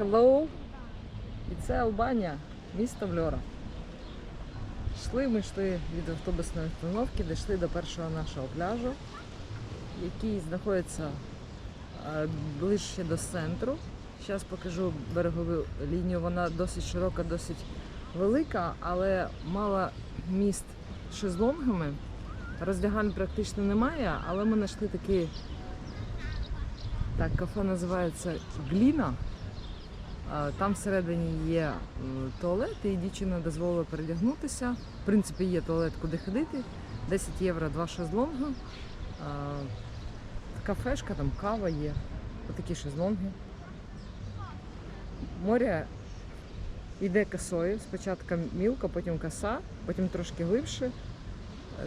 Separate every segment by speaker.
Speaker 1: Hello! І це Албанія, місто Вльора. Йшли ми йшли від автобусної установки, дійшли до першого нашого пляжу, який знаходиться е, ближче до центру. Зараз покажу берегову лінію. Вона досить широка, досить велика, але мало міст шезлонгами. Роздягань практично немає, але ми знайшли такий так, кафе називається Гліна. А, Там всередині є туалет, і дівчина дозволила передягнутися. В принципі, є туалет, куди ходити. 10 євро, два шезлонги. Кафешка, там кава є. Отакі шезлонги. Море йде косою. Спочатку мілка, потім коса, потім трошки глибше.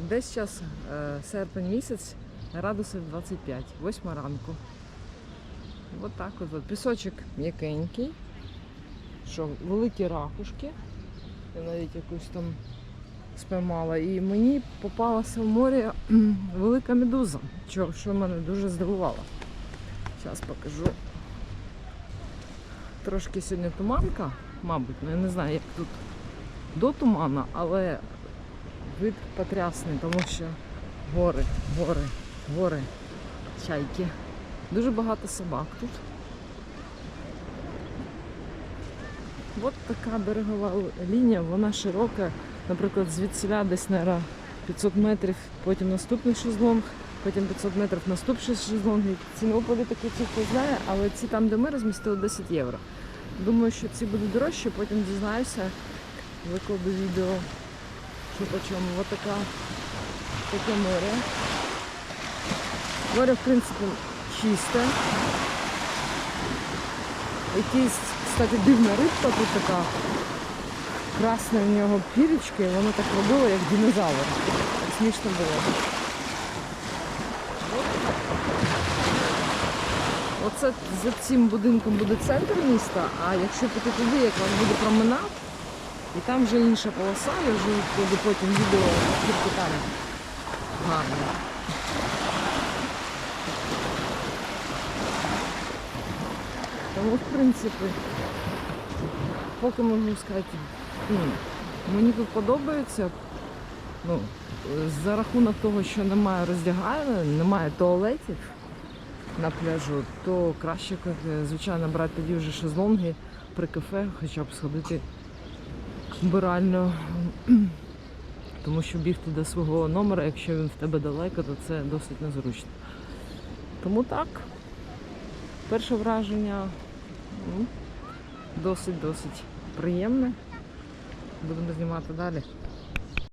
Speaker 1: Десь час е, серпень місяць, градусів 25, 8 ранку. От так от. от. Пісочок м'якенький. Що, великі ракушки. Я навіть якусь там спіймала. І мені попалася в морі велика медуза, що, мене дуже здивувало. Зараз покажу. Трошки сьогодні туманка, мабуть, ну, я не знаю, як тут до тумана, але вид потрясний, тому що гори, гори, гори, чайки. Дуже багато собак тут. От така берегова лінія, вона широка. Наприклад, звідсіля десь наверно, 500 метрів, потім наступний шезлонг, потім 500 метрів наступний шезлонг. Ціну політики тільки знає, але ці там, де ми розмістили 10 євро. Думаю, що ці будуть дорожчі, потім дізнаюся, викладу відео, що по чому. Ось така, таке море. Море, в принципі, чисте. Якийсь, кстати, дивна рибка тут така. Красне в нього пірічки, воно так робило, як динозавр. Смішно було. Оце за цим будинком буде центр міста, а якщо піти туди, якраз буде променад, і там вже інша полоса, я вже потім відео тільки там гарно. Тому, в принципі, поки можу сказати, ну, мені тут подобається. Ну, за рахунок того, що немає роздягальні, немає туалетів на пляжу, то краще, звичайно, брати тоді вже шезлонги при кафе, хоча б сходити вбирально. Тому що бігти до свого номера, якщо він в тебе далеко, то це досить незручно. Тому так, перше враження досить-досить приємне. Будемо знімати далі.